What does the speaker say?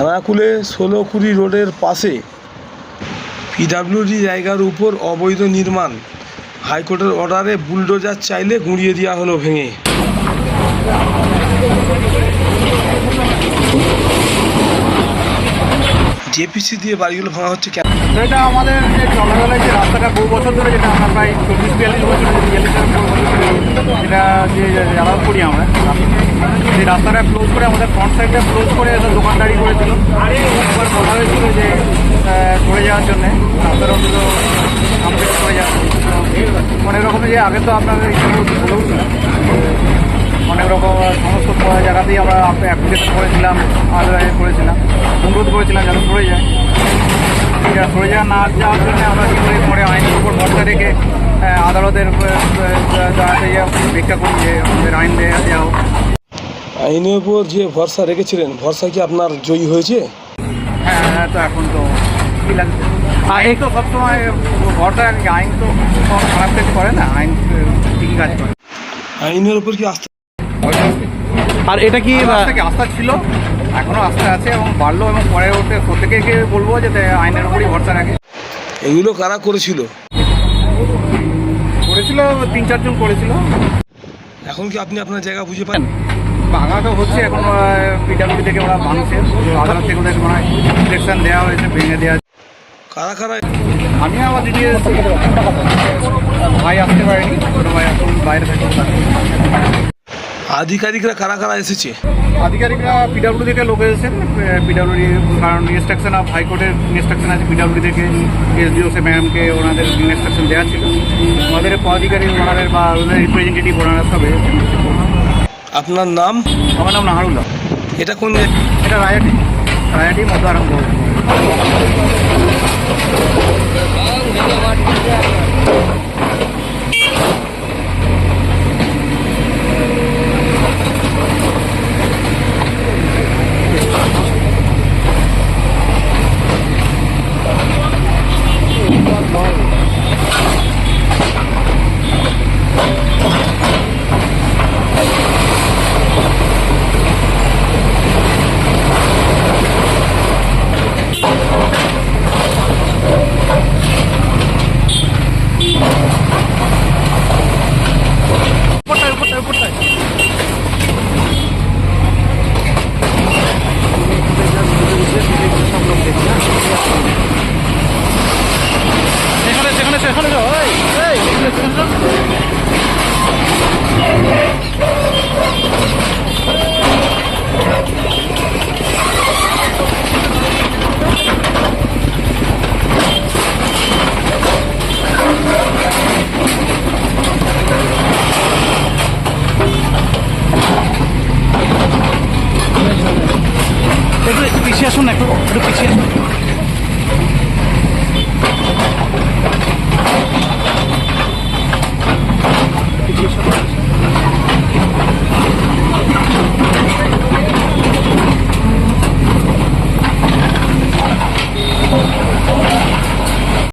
খানাকুলে ষোলো কুড়ি রোডের পাশে পিডাব্লিউডি জায়গার উপর অবৈধ নির্মাণ। হাইকোর্টের অর্ডারে বুলডোজার চাইলে গুঁড়িয়ে দেওয়া হলো ভেঙে। জেপিসি দিয়ে বাড়িগুলো ভাঙা হচ্ছে কেন? এটা আমাদের যে চলাচলের যে রাস্তাটা বহু বছর ধরে যেটা আমরা প্রায় চল্লিশ বিয়াল্লিশ বছর যেটা যে জ্বালাও করি আমরা, সেই রাস্তাটা ক্লোজ করে আমাদের ফ্রন্ট সাইডটা ক্লোজ করে দোকানদারি করেছিল একবার বলা হয়েছিল যে আহ, সরে যাওয়ার জন্যে রাস্তাটা অন্তত কমপ্লিট করে যাওয়া অনেক রকমের যে আগে তো আপনাদের অনেক রকম সমস্ত জায়গাতেই আমরা অ্যাপ্লিকেশন করেছিলাম আলাদা করেছিলাম অনুরোধ করেছিলাম যেন সরে যায়। সরে যাওয়া না যাওয়ার জন্য আমরা কি করি পরে আইনের উপর ভরসা রেখে আদালতের দাঁড়াতে ভিক্ষা করি যে আমাদের আইন দেওয়া দেওয়া হোক। আইনের উপর যে ভরসা রেখেছিলেন ভরসা কি আপনার জয়ী হয়েছে? হ্যাঁ হ্যাঁ তো এখন তো কী লাগছে আইন তো সবসময় রাখি আইন তো খারাপ কাজ করে না আইন ঠিকই কাজ করে। আইনের উপর কি আস্থা? আর এটা কি আস্থা ছিল এখনও আস্থা আছে এবং বাড়লো এবং পরে ওতে প্রত্যেকে বলব যে আইনের উপরই ভরসা রাখে। এগুলো কারা করেছিল? করেছিল তিন চারজন করেছিল। এখন কি আপনি আপনার জায়গা বুঝে পান? ভাঙা তো হচ্ছে এখন পিডাব্লিউ থেকে ওরা ভাঙছে। আদালত থেকে ওদের মানে ইলেকশন দেওয়া হয়েছে ভেঙে দেওয়া কারা কারা? আমি আমার দিদি। ভাই আসতে পারেনি ছোটো ভাই এখন বাইরে থাকে। আধিকারিকরা কারা কারা এসেছে? আধিকারিকরা পিডাব্লিউ থেকে লোক এসেছেন পিডাব্লিউ কারণ ইনস্ট্রাকশন অফ হাইকোর্টের ইনস্ট্রাকশন আছে পিডাব্লিউ থেকে। এসডিও সে ম্যামকে ওনাদের ইনস্ট্রাকশন দেওয়া ছিল। ওনাদের পদাধিকারী ওনাদের বা ওনাদের রিপ্রেজেন্টেটিভ ওনারা সব এসেছেন আপনার নাম? আমার নাম নাহারুল্লাহ। এটা কোন এটা রায়াটি। রায়াটি মধ্য আরম্ভ Bang, dia mati dah. আসুন একটু একটু পিছিয়ে